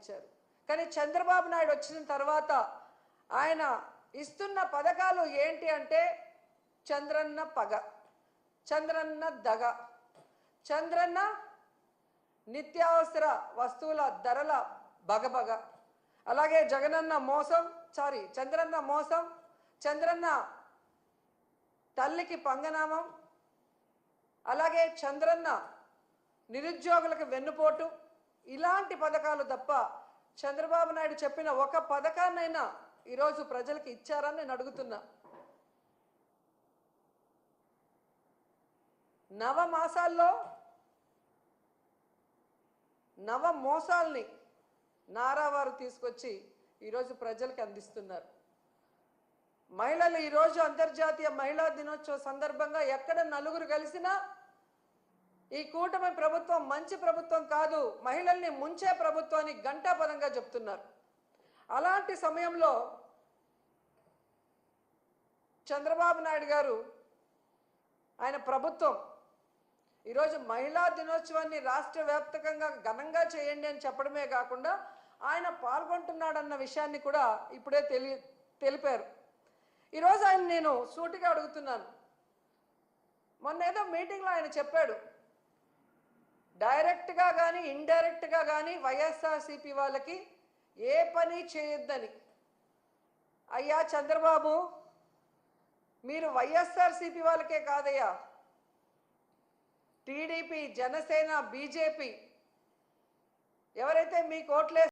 ఇచ్చారు. కానీ చంద్రబాబు నాయుడు వచ్చిన తర్వాత ఆయన ఇస్తున్న పథకాలు ఏంటి అంటే చంద్రన్న పగ చంద్రన్న దగ చంద్రన్న నిత్యావసర వస్తువుల ధరల బగబగ. అలాగే జగనన్న మోసం సారీ చంద్రన్న మోసం చంద్రన్న తల్లికి పంగనామం అలాగే చంద్రన్న నిరుద్యోగులకు వెన్నుపోటు ఇలాంటి పథకాలు తప్ప చంద్రబాబు నాయుడు చెప్పిన ఒక పథకాన్నైనా ఈరోజు ప్రజలకు ఇచ్చారని నేను అడుగుతున్నా. నవ మాసాల్లో నవ మోసాల్ని నారావారు తీసుకొచ్చి ఈరోజు ప్రజలకు అందిస్తున్నారు. మహిళలు ఈరోజు అంతర్జాతీయ మహిళా దినోత్సవ సందర్భంగా ఎక్కడ నలుగురు కలిసినా ఈ కూటమి ప్రభుత్వం మంచి ప్రభుత్వం కాదు మహిళల్ని ముంచే ప్రభుత్వాన్ని గంటాపదంగా చెప్తున్నారు. అలాంటి సమయంలో చంద్రబాబు నాయుడు గారు ఆయన ప్రభుత్వం ఈరోజు మహిళా దినోత్సవాన్ని రాష్ట్ర వ్యాప్తంగా ఘనంగా చేయండి అని చెప్పడమే కాకుండా ఆయన పాల్గొంటున్నాడన్న విషయాన్ని కూడా ఇప్పుడే తెలి తెలిపారు. ఈరోజు ఆయన నేను సూటిగా అడుగుతున్నాను. మొన్న ఏదో మీటింగ్లో ఆయన చెప్పాడు. డైరెక్ట్గా కానీ ఇండైరెక్ట్గా కానీ వైఎస్ఆర్సీపీ వాళ్ళకి ఏ పని చేయొద్దని. అయ్యా చంద్రబాబు మీరు వైఎస్ఆర్సీపీ వాళ్ళకే కాదయ్యా. టీడీపీ జనసేన బీజేపీ ఎవరైతే మీకు ఓట్లే